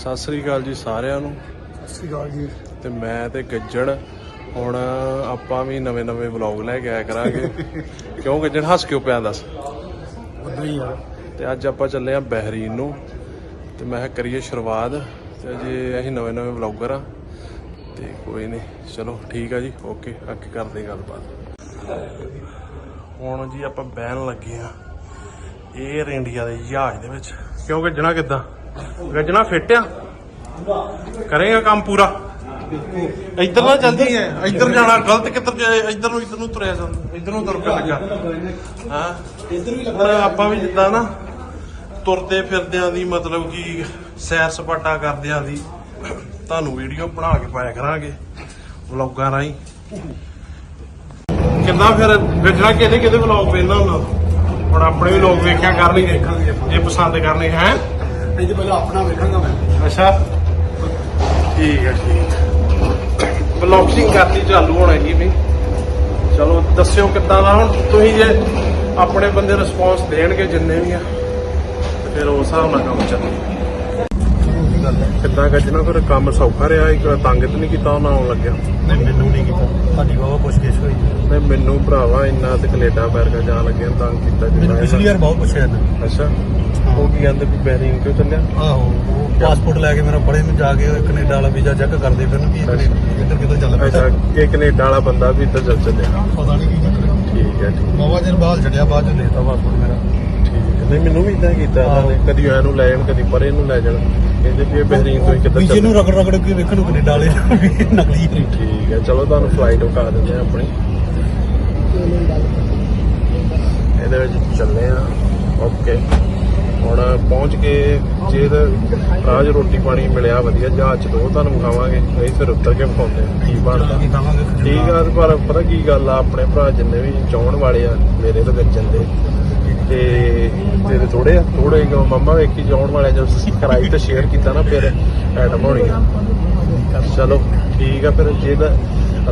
ਸਤਿ ਸ੍ਰੀ ਅਕਾਲ ਜੀ ਸਾਰਿਆਂ ਨੂੰ। ਸਤਿ ਸ਼੍ਰੀ ਅਕਾਲ ਜੀ। ਤੇ ਮੈਂ ਤੇ ਗੱਜਣ ਹੁਣ ਆਪਾਂ ਵੀ ਨਵੇਂ ਨਵੇਂ ਵਲੌਗ ਲੈ ਕੇ ਆਇਆ ਕਰਾਂਗੇ। ਕਿਉਂ ਗੱਜਣ ਹੱਸ ਕਿਉਂ ਪਿਆ ਦੱਸ? ਯਾਰ ਤੇ ਅੱਜ ਆਪਾਂ ਚੱਲੇ ਆ ਬਹਿਰੀਨ ਨੂੰ। ਤੇ ਮੈਂ ਕਿਹਾ ਕਰੀਏ ਸ਼ੁਰੂਆਤ। ਤੇ ਅਜੇ ਅਸੀਂ ਨਵੇਂ ਨਵੇਂ ਵਲੌਗਰ ਆ। ਤੇ ਕੋਈ ਨਹੀਂ ਚਲੋ ਠੀਕ ਆ ਜੀ ਓਕੇ ਅੱਗੇ ਕਰਦੇ ਗੱਲਬਾਤ। ਹੁਣ ਜੀ ਆਪਾਂ ਬਹਿਣ ਲੱਗੇ ਆ। 에ਅਰ ਇੰਡੀਆ ਦੇ ਜਹਾਜ਼ ਦੇ ਵਿੱਚ। ਕਿਉਂ ਗੱਜਣਾ ਕਿੱਦਾਂ? ਗੱਜਣਾ ਫਿੱਟ ਆ ਕਰੇਗਾ ਕੰਮ ਪੂਰਾ। ਇੱਧਰ ਨਾ ਜਲਦੀ ਹੈ ਇੱਧਰ ਜਾਣਾ, ਗਲਤ ਕਿੱਧਰ ਜਾਏ ਇੱਧਰ ਨੂੰ ਇੱਧਰ ਨੂੰ ਤੁਰਿਆ ਜਾਂਦਾ, ਇੱਧਰ ਨੂੰ ਤੁਰ ਕੇ ਲੱਗਾ। ਹਾਂ। ਇੱਧਰ ਵੀ ਹੁਣ ਆਪਾਂ ਵੀ ਜਿੱਦਾਂ ਨਾ ਤੁਰਦੇ ਫਿਰਦਿਆਂ ਦੀ ਮਤਲਬ ਕਿ ਸੈਰ ਸਪਾਟਾ ਕਰਦਿਆਂ ਦੀ ਤੁਹਾਨੂੰ ਵੀਡੀਓ ਬਣਾ ਕੇ ਪਾਇਆ ਕਰਾਂਗੇ, ਵਲੌਗਾਂ ਰਾਹੀਂ। ਕਿੰਨਾ ਫਿਰ ਵੇਖਣਾ ਕਿਹਦੇ ਕਿਹਦੇ ਵਲੌਗ ਵੇਖਣਾ ਹੁੰਦਾ? ਹੁਣ ਆਪਣੇ ਵੀ ਲੋਕ ਵੇਖਿਆ ਕਰਨਗੇ ਜੇ ਪਸੰਦ ਕਰਨੇ ਹੈ। ਇਹਦੇ ਪਹਿਲਾਂ ਆਪਣਾ ਵੇਖਾਂਗਾ ਮੈਂ। ਅੱਛਾ। ਠੀਕ ਹੈ ਠੀਕ ਬਲੌਗਿੰਗ ਕਰਨੀ ਚਾਲੂ ਹੋਣਾ ਜੀ ਵੀ। ਚਲੋ ਦੱਸਿਓ ਕਿੱਦਾਂ ਦਾ ਹੁਣ? ਤੁਸੀਂ ਜੇ ਆਪਣੇ ਬੰਦੇ ਰਿਸਪੌਂਸ ਦੇਣਗੇ ਜਿੰਨੇ ਵੀ ਆ ਤੇ ਫਿਰ ਉਸ ਹਿਸਾਬ ਨਾਲ ਕੰਮ ਚੱਲੇ। ਕਿੱਦਾਂ ਗੱਜਣਾ ਫਿਰ ਕੰਮ ਸੌਖਾ ਰਿਹਾ ਇੱਕ ਤੰਗ ਤੇ ਨਹੀਂ ਕੀਤਾ ਉਹਨਾਂ ਆਉਣ ਲੱਗਿਆ? ਨਹੀਂ ਮੈਨੂੰ ਨਹੀਂ ਕੀਤਾ। ਤੁਹਾਡੀ ਬਾਬਾ ਪੁੱਛ ਗਿੱਛ ਹੋਈ ਨਹੀਂ ਮੈਨੂੰ ਭਰਾਵਾ ਇੰਨਾ ਤੇ ਕੈਨੇਡਾ ਅਮਰੀਕਾ ਜਾਣ ਲੱਗਿਆ ਤੰਗ ਕੀਤਾ ਜਿੰਨਾ ਪਿਛਲੀ ਵਾਰ ਬਹੁਤ ਪੁੱਛਿਆ ਇਹਨੇ ਅੱਛਾ। ਉਹ ਕੀ ਕਹਿੰਦੇ ਵੀ ਬੈਰਿੰਗ ਕਿਉਂ ਚੱਲਿਆ? ਆਹੋ ਪਾਸਪੋਰਟ ਲੈ ਕੇ ਮੇਰਾ ਬੜੇ ਨੂੰ ਜਾ ਕੇ ਕੈਨੇਡਾ ਵਾਲਾ ਵੀਜ਼ਾ ਚੈੱਕ ਕਰਦੇ ਫਿਰ ਵੀ ਇੱਧਰ ਕਿੱਧਰ ਚੱਲ ਅੱਛਾ ਪਿਆ ਕਿ ਕੈਨੇਡਾ ਵਾਲਾ ਬੰਦਾ ਵੀ ਇੱਧਰ ਚੱਲ ਚੱਲਿਆ। ਪਤਾ ਨਹੀਂ ਕੀ ਚੱਕਰ ਠੀਕ ਹੈ ਠੀਕ। ਬਾਬਾ ਜੀ ਨੇ ਬਾਹਰ ਛੱਡਿਆ ਬਾਅਦ ਚ ਦੇਤਾ ਪਾਸਪੋਰਟ ਮੇਰਾ। ਠੀਕ ਹੈ। ਨਹੀਂ ਮੈਨੂੰ ਵੀ ਇਦਾਂ ਕੀਤਾ ਇਹਨਾਂ ਨੇ। ਕਦੀ ਐ ਨੂੰ ਲੈ ਜਾਣ ਕਦੀ ਪਰੇ ਨੂੰ ਲੈ ਜਾਣ। ਕਹਿੰਦੇ ਵੀ ਇਹ ਬਹਿਰੀਨ ਤੋਂ ਹੀ ਕਿੱਧਰ ਵੀਜ਼ੇ ਰਗੜ ਰਗੜ ਕੇ ਵੇਖਣ ਨੂੰ ਕੈਨੇਡਾ ਵਾਲੇ ਵੀ ਨਕਲੀ ਹੈ ਠੀਕ ਹੈ ਚਲੋ ਤੁਹਾਨੂੰ ਫਲਾਈਟ ਵਿਖਾ ਦਿੰਦੇ ਆ ਆਪਣੀ। ਇਹਦੇ ਵਿੱਚ ਚੱਲੇ ਆ ਓਕੇ ਹੁਣ ਪਹੁੰਚ ਕੇ ਜੇ ਰਾਜ ਰੋਟੀ ਪਾਣੀ ਮਿਲਿਆ ਵਧੀਆ ਜਹਾਜ਼ ਚ ਦੋ ਤੁਹਾਨੂੰ ਵਿਖਾਵਾਂਗੇ। ਨਹੀਂ ਫਿਰ ਉੱਤਰ ਕੇ ਵਿਖਾਉਂਦੇ ਆ ਕੀ ਬਣਦਾ। ਖਾਵਾਂਗੇ ਠੀਕ ਆ ਪਰ ਪਤਾ ਕੀ ਗੱਲ ਆ ਆਪਣੇ ਭਰਾ ਜਿੰਨੇ ਵੀ ਚਾਹਣ ਵਾਲੇ ਆ ਮੇਰੇ ਤਾਂ ਗੱਜਣ ਦੇ ਤੇ ਤੇਰੇ ਥੋੜੇ ਆ ਥੋੜੇ ਕਿਉਂ ਮੰਮਾ ਵੇਖੀ ਚਾਹਣ ਵਾਲੇ ਜਦੋਂ ਸਬਸਕ੍ਰਾਈਬ ਤੇ ਸ਼ੇਅਰ ਕੀਤਾ ਨਾ ਫਿਰ ਐਟਮ ਹੋਣੀ ਚਲੋ ਠੀਕ ਆ ਫਿਰ ਜੇ ਤਾਂ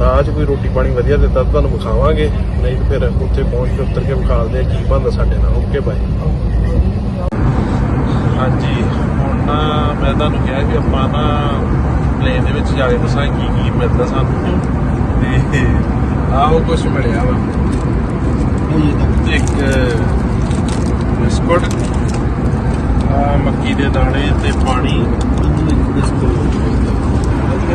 ਰਾਜ ਕੋਈ ਰੋਟੀ ਪਾਣੀ ਵਧੀਆ ਦਿੱਤਾ ਤਾਂ ਤੁਹਾਨੂੰ ਵਿਖਾਵਾਂਗੇ। ਨਹੀਂ ਤਾਂ ਫਿਰ ਉੱਥੇ ਪਹੁੰਚ ਕੇ ਉੱਤਰ ਕੇ ਵਿਖਾਲਦੇ ਆ ਕੀ ਬਣਦਾ ਸਾਡੇ ਨਾਲ। ਓਕੇ ਬਾਏ ਹਾਂਜੀ ਹੁਣ ਨਾ ਮੈਂ ਤੁਹਾਨੂੰ ਕਿਹਾ ਕਿ ਆਪਾਂ ਨਾ ਪਲੇਨ ਦੇ ਵਿੱਚ ਜਾ ਕੇ ਦੱਸਾਂ ਕੀ ਕੀ ਮਿਲਦਾ ਸਾਨੂੰ। ਤੇ ਆਹ ਕੁਝ ਮਿਲਿਆ ਵਾ। ਇੱਕ ਬਿਸਕੁਟ ਆ ਮੱਕੀ ਦੇ ਦਾਣੇ ਤੇ ਪਾਣੀ। ਓਕੇ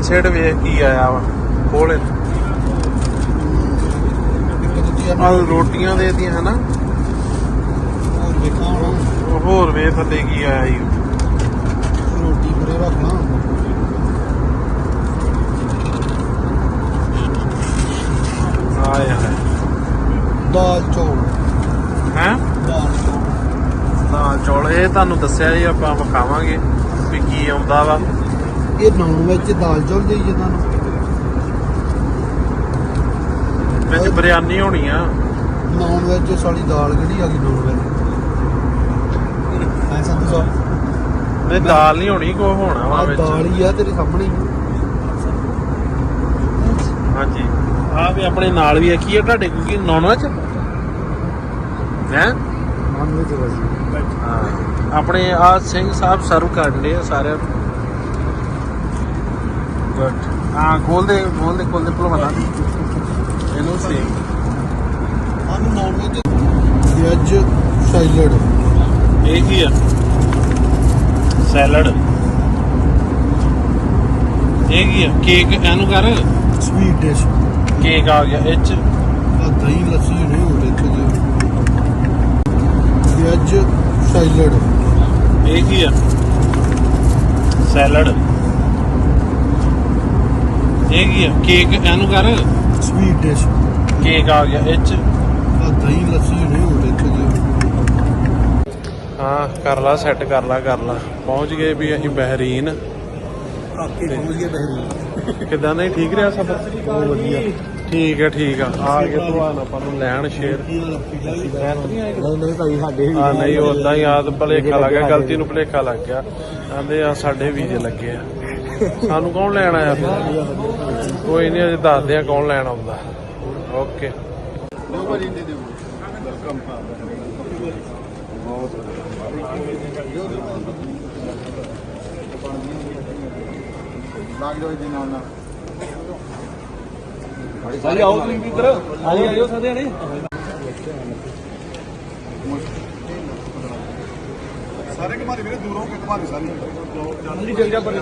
ਸੇਡ ਵੇਖ ਕੀ ਆਇਆ ਵਾ ਖੋਲੇ ਆ ਰੋਟੀਆਂ ਦੇ ਦੀਆਂ ਹਨਾ। ਹੋਰ ਵੇਖ ਥੱਲੇ ਕੀ ਆਇਆ ਜੀ ਰੋਟੀ ਪਰੇ ਰੱਖਣਾ ਆਏ ਹੈ ਦਾਲ ਚੌਲ। ਹੈ? ਦਾਲ ਚੌਲ। ਦਾਲ ਚੌਲ ਇਹ ਤੁਹਾਨੂੰ ਦੱਸਿਆ ਜੀ ਆਪਾਂ ਵਿਖਾਵਾਂਗੇ ਵੀ ਕੀ ਆਉਂਦਾ ਵਾ। ਇਹ ਨਾਨ ਵਿੱਚ ਦਾਲ ਚੌਲ ਦੇ ਜਿੱਦਾਂ ਨੂੰ। ਵਿੱਚ ਬਿਰਿਆਨੀ ਹੋਣੀ ਆ। ਨਾਨ ਵਿੱਚ ਸਾਡੀ ਦਾਲ ਕਿਹੜੀ ਆ ਗਈ ਨਾਨ ਵਿੱਚ? ਐ ਸੰਧੂ ਸਾਹਿਬ। ਨਹੀਂ ਦਾਲ ਨਹੀਂ ਹੋਣੀ ਕੋ ਹੋਣਾ ਵਾ ਵਿੱਚ। ਦਾਲ ਹੀ ਆ ਤੇਰੇ ਸਾਹਮਣੇ। ਹੀ ਹਾਂਜੀ। ਆ ਵੀ ਆਪਣੇ ਨਾਲ ਵੀ ਆ ਕੀ ਆ ਤੁਹਾਡੇ ਕੋਲ ਕੀ ਨੌਨ ਵੈਜ ਹੈ? ਨਾਨ ਵਿੱਚ ਵਜੀ ਹਾਂ। ਆਪਣੇ ਆ ਸਿੰਘ ਸਾਹਿਬ ਸਰਵ ਕਰਦੇ ਆ ਸਾਰਿਆਂ ਨੂੰ। ਹਾਂ ਖੋਲ ਦੇ ਖੋਲ ਦੇ ਖੋਲ ਦੇ ਭਲਵਾਨਾ ਇਹਨੂੰ ਸੇਮ ਸਾਨੂੰ ਨਾਨ ਵਿੱਚ ਵੈਜ ਸੈਲਡ ਇਹ ਕੀ ਆ ਸੈਲਡ ਇਹ ਕੀ ਆ ਕੇਕ ਇਹਨੂੰ ਕਰ ਸਵੀਟ ਡਿਸ਼ ਕੇਕ ਆ ਗਿਆ ਇਹ ਚ ਆ ਦਹੀਂ ਲੱਸੀ ਨਹੀਂ ਜੀ ਵੈਜ ਸੈਲਡ ਇਹ ਕੀ ਆ ਸੈਲਡ ਇਹ ਕੀ ਆ? ਕੇਕ ਇਹਨੂੰ ਕਰ। ਸਵੀਟ ਡਿਸ਼ ਕੇਕ ਆ ਗਿਆ ਇਹ ਚ। ਦਹੀਂ ਲੱਸੀ ਨਹੀਂ ਇੱਥੇ ਜੀ। ਹਾਂ ਕਰ ਲਾ ਸੈੱਟ ਕਰ ਲਾ ਕਰ ਲਾ। ਪਹੁੰਚ ਗਏ ਵੀ ਅਸੀਂ ਬਹਿਰੀਨ। ਕਾਕੇ ਪਹੁੰਚ ਗਏ ਬਹਿਰੀ ਕਿਦਾਂ ਨਹੀਂ? ਠੀਕ ਰਿਹਾ ਸਫ਼ਰ ਬਹੁਤ ਵਧੀਆ ਠੀਕ ਹੈ ਠੀਕ ਆ। ਆ ਗਏ ਭਲਵਾਨ ਆਪਾਂ ਨੂੰ ਲੈਣ ਸ਼ੇਰ। ਨਹੀਂ ਨਹੀਂ ਭਾਈ ਸਾਡੇ ਵੀ ਆ ਨਹੀਂ ਉਦਾਂ ਹੀ ਆਦ ਭਲੇਖਾ ਲੱਗ ਗਿਆ ਗਲਤੀ ਨੂੰ ਭਲੇਖਾ ਲੱਗ ਗਿਆ। ਕਹਿੰਦੇ ਆ ਸਾਡੇ ਵੀਜ਼ੇ ਲੱਗੇ ਆ। ਸਾਨੂੰ ਕੌਣ ਲੈਣ ਆਇਆ? ਫਿਰ ਕੋਈ ਨਹੀਂ ਅਜੇ ਦੱਸਦੇ ਆ ਕੌਣ ਲੈਣ ਆਉਂਦਾ। ਓਕੇ ਸਾਰੇ ਆਓ ਤੁਸੀਂ ਵੀ ਇੱਧਰ। ਆਜੋ ਆਜੋ ਸਾਰੇ ਨੇ ਸਾਰੇ ਘਮਾਰੇ ਵੀਰੇ, ਦੂਰੋਂ ਕਿ ਘਮਾਰੇ ਸਾਰੇ। ਜੀ ਚੱਲ ਜਾ ਪਰ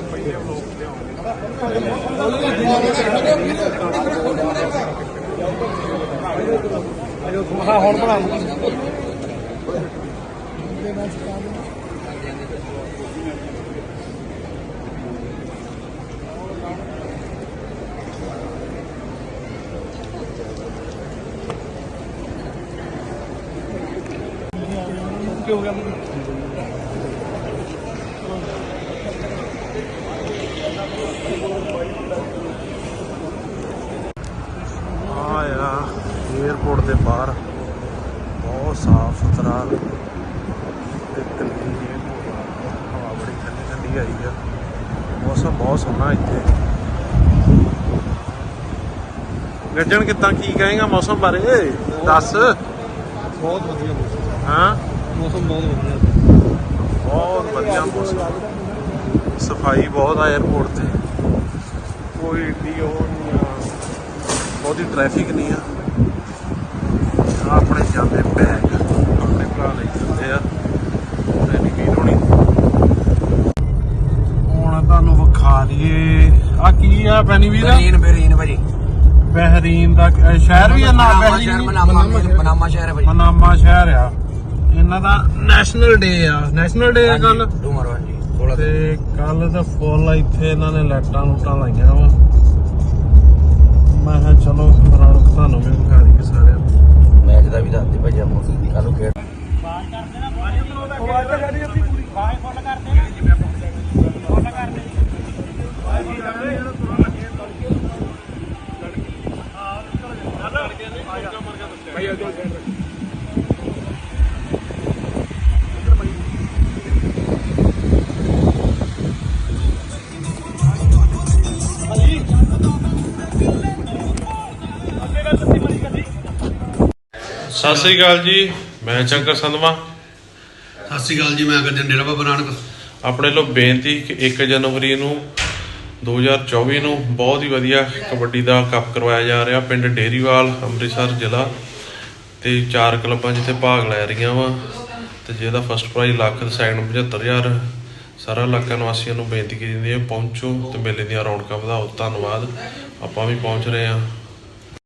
ਹਾਂ। ਹੁਣ ਬਣਾ ਕੀ ਹੋ ਗਿਆ? ਆ ਆ 에어ਪੋਰਟ ਦੇ ਬਾਹਰ। ਬਹੁਤ ਸਾਫ਼ ਸੁਥਰਾ ਤੇ ਕਲੀਨ ਹਵਾ ਬੜੀ ਠੰਡੀ ਠੰਡੀ ਆਈ ਆ। ਮੌਸਮ ਬਹੁਤ ਸੋਹਣਾ ਇੱਥੇ। ਗੱਜਣ ਕਿੱਦਾਂ ਕੀ ਕਹੇਗਾ ਮੌਸਮ ਬਾਰੇ? ਦੱਸ। ਬਹੁਤ ਵਧੀਆ ਮੌਸਮ। ਹਾਂ? ਮੌਸਮ ਬਹੁਤ ਵਧੀਆ। ਬਹੁਤ ਵਧੀਆ ਮੌਸਮ। ਸਫ਼ਾਈ ਬਹੁਤ ਆ 에어ਪੋਰਟ ਤੇ। ਕੋਈ ਏਡੀ ਉਹ ਨਹੀਂ ਆ। ਬਹੁਤੀ ਟ੍ਰੈਫਿਕ ਨਹੀਂ ਆ। ਆਪਣੇ ਜਾਂਦੇ ਬੈਗ ਆਪਣੇ ਭਰਾ ਲਈ ਜਾਂਦੇ ਆ। ਰੈਡੀ ਵੀਰ ਹੋਣੀ ਹੁਣ ਤੁਹਾਨੂੰ ਵਿਖਾ ਦਈਏ। ਆ ਕੀ ਆ ਪੈਨੀ ਵੀਰ? ਬਰੀਨ ਬਰੀਨ ਭਾਜੀ। ਬਹਿਰੀਨ ਦਾ ਸ਼ਹਿਰ ਵੀ ਆ ਨਾ ਬਹਿਰੀਨ? ਮਨਾਮਾ ਸ਼ਹਿਰ। ਹੈ ਭਾਜੀ। ਮਨਾਮਾ ਸ਼ਹਿਰ ਆ। ਇਹਨਾਂ ਦਾ ਨੈਸ਼ਨਲ ਡੇ ਆ। ਨੈਸ਼ਨਲ ਡੇ ਆ ਕੱਲ ਡੂਮਰ ਹਾਂਜੀ 16 ਤੇ ਕੱਲ ਤਾਂ ਫੁੱਲ ਇੱਥੇ ਇਹਨਾਂ ਨੇ ਲਾਈਟਾਂ ਲੂਟਾਂ ਲਾਈਆਂ ਵਾ। ਮੈਂ ਕਿਹਾ ਚਲੋ ਰੌਣਕ ਤੁਹਾਨੂੰ ਵੀ ਵਿਖਾ ਦਈਏ ਸਾਰਿਆਂ ਨੂੰ। ਮੈਚ ਦਾ ਵੀ ਦੱਸਦੇ ਭਾਜੀ ਆਪਾਂ ਕੱਲ ਨੂੰ ਖੇਡ। ਸਤਿ ਸ੍ਰੀ ਅਕਾਲ ਜੀ ਮੈਂ ਚੰਕਰ ਸੰਧਵਾ। ਸਤਿ ਸ਼੍ਰੀ ਅਕਾਲ ਜੀ ਮੈਂ ਗੱਜਨ ਡੇਰਾ ਬਾਬਾ ਨਾਨਕ। ਆਪਣੇ ਲੋ ਬੇਨਤੀ ਕਿ 1 ਜਨਵਰੀ ਨੂੰ 2024 ਨੂੰ ਬਹੁਤ ਹੀ ਵਧੀਆ ਕਬੱਡੀ ਦਾ ਕੱਪ ਕਰਵਾਇਆ ਜਾ ਰਿਹਾ। ਪਿੰਡ ਡੇਰੀਵਾਲ ਅੰਮ੍ਰਿਤਸਰ ਜ਼ਿਲ੍ਹਾ ਤੇ ਚਾਰ ਕਲੱਬਾਂ ਜਿੱਥੇ ਭਾਗ ਲੈ ਰਹੀਆਂ ਵਾ। ਤੇ ਜਿਹਦਾ ਫਸਟ ਪ੍ਰਾਈਜ਼ ਲੱਖ ਤੇ ਸੈਕੰਡ 75000 ਸਾਰਾ ਇਲਾਕਾ ਨਿਵਾਸੀਆਂ ਨੂੰ ਬੇਨਤੀ ਕੀਤੀ ਜਾਂਦੀ ਹੈ, ਪਹੁੰਚੋ ਤੇ ਮੇਲੇ ਦੀਆਂ ਰੌਣਕਾਂ ਵਧਾਓ। ਧੰਨਵਾਦ। ਆਪਾਂ ਵੀ ਪਹੁੰਚ ਰਹੇ ਹਾਂ।